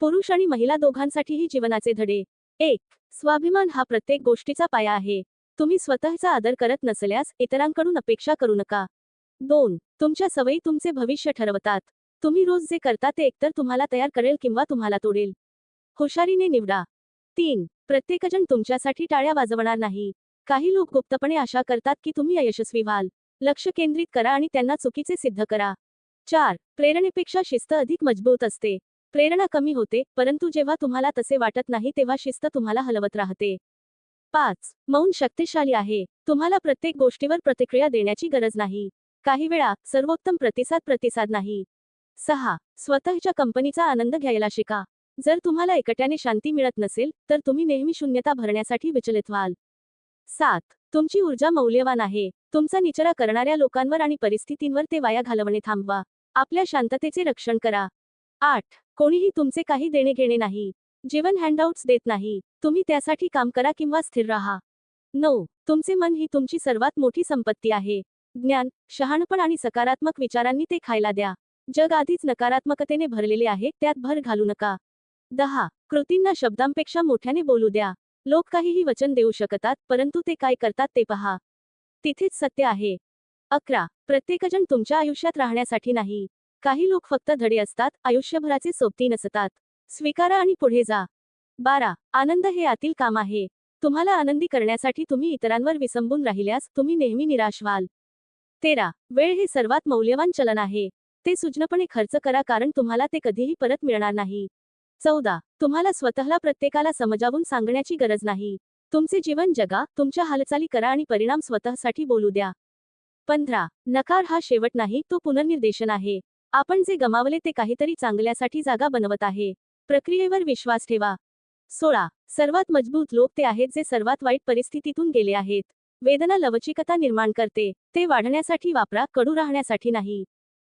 पुरुष आणि महिला दोघांसाठीही जीवनाचे धडे. एक स्वाभिमान हा प्रत्येक गोष्टीचा पाया आहे. तुम्ही स्वतःचा आदर करत नसल्यास इतरांकडून अपेक्षा करू नका. दोन तुमच्या सवयी तुमचे भविष्य ठरवतात. तुम्ही रोज जे करता ते एकतर तुम्हाला तयार करेल किंवा तुम्हाला तोडेल. हुशारीने निवडा. तीन प्रत्येकजण तुमच्यासाठी टाळ्या वाजवणार नाही. काही लोक गुप्तपणे आशा करतात की तुम्ही अयशस्वी व्हाल. लक्ष केंद्रित करा आणि त्यांना चुकीचे सिद्ध करा. चार प्रेरणेपेक्षा शिस्त अधिक मजबूत असते. प्रेरणा कमी होते परंतु जेव्हा तुम्हाला तसे वाटत नाही तेव्हा शिस्त तुम्हाला हलवत राहते. पाच मौन शक्तिशाली आहे. तुम्हाला प्रत्येक गोष्टीवर प्रतिक्रिया देण्याची गरज नाही. काही वेळा सर्वोत्तम प्रतिसाद प्रतिसाद नाही. सहा स्वतःच्या कंपनीचा आनंद घ्यायला शिका. जर तुम्हाला एकट्याने शांती मिळत नसेल तर तुम्ही नेहमी शून्यता भरण्यासाठी विचलित व्हाल. सात तुमची ऊर्जा मौल्यवान आहे. तुमचा निचरा करणाऱ्या लोकांवर आणि परिस्थितींवर ते वाया घालवणे थांबवा. आपल्या शांततेचे रक्षण करा. आठ. कोणीही तुमचे काही देणे घेणे नाही. जीवन हँडआउट्स देत नाही. तुम्ही त्यासाठी काम करा किंवा स्थिर राहा. नऊ. तुमचे मन ही तुमची सर्वात मोठी संपत्ती आहे. ज्ञान शहाणपण आणि सकारात्मक विचारांनी ते खायला द्या. जग आधीच नकारात्मकतेने भरलेले आहे त्यात भर घालू नका. दहा. कृतींना शब्दांपेक्षा मोठ्याने बोलू द्या. लोक काहीही वचन देऊ शकतात परंतु ते काय करतात ते पहा. तिथेच सत्य आहे. अकरा. प्रत्येकजण तुमच्या आयुष्यात राहण्यासाठी नाही. काही लोक फक्त धडे असतात आयुष्यभराचे सोबती नसतात. स्वीकारा आणि पुढे जा. बारा. आनंद हे आतील काम आहे. तुम्हाला आनंदी करण्यासाठी तुम्ही इतरांवर विसंबून राहिल्यास तुम्ही नेहमी निराश व्हाल. तेरा. वेळ हे सर्वात मौल्यवान चलन आहे. ते सुजनपणे खर्च करा कारण तुम्हाला ते कधीही परत मिळणार नाही. चौदा. तुम्हाला स्वतःला प्रत्येकाला समजावून सांगण्याची गरज नाही. तुमचे जीवन जगा तुमच्या हालचाली करा आणि परिणाम स्वतःसाठी बोलू द्या. पंधरा. नकार हा शेवट नाही तो पुनर्निर्देशन आहे. आपण जे गमावले ते काहीतरी चांगल्यासाठी जागा बनवत आहे. प्रक्रियेवर विश्वास ठेवा. सोळा. सर्वात मजबूत लोक ते आहेत जे सर्वात वाईट परिस्थितीतून गेले आहेत. वेदना लवचिकता निर्माण करते. ते वाढण्यासाठी वापरा कडू राहण्यासाठी नाही.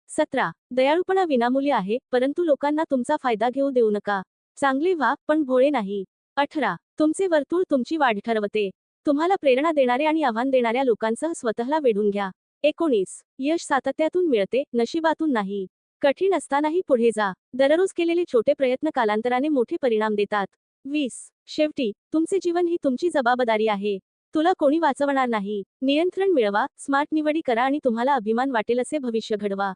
सतरा. दयाळूपणा विनामूल्य आहे परंतु लोकांना तुमचा फायदा घेऊ देऊ नका. चांगले व्हा पण भोळे नाही. अठरा. तुमचे वर्तुळ तुमची वाढ ठरवते. तुम्हाला प्रेरणा देणारे आणि आव्हान देणाऱ्या लोकांसह स्वतःला वेढून घ्या. एकोणीस. यश सातत्यातून मिळते नशिबातून नाही. कठीण असतानाही पुढे जा. दररोज केलेले छोटे प्रयत्न कालांतराने मोठे परिणाम देतात. वीस. शेवटी तुमचे जीवन ही तुमची जबाबदारी आहे. तुला कोणी वाचवणार नाही. नियंत्रण मिळवा स्मार्ट निवडी करा आणि तुम्हाला अभिमान वाटेल असे भविष्य घडवा.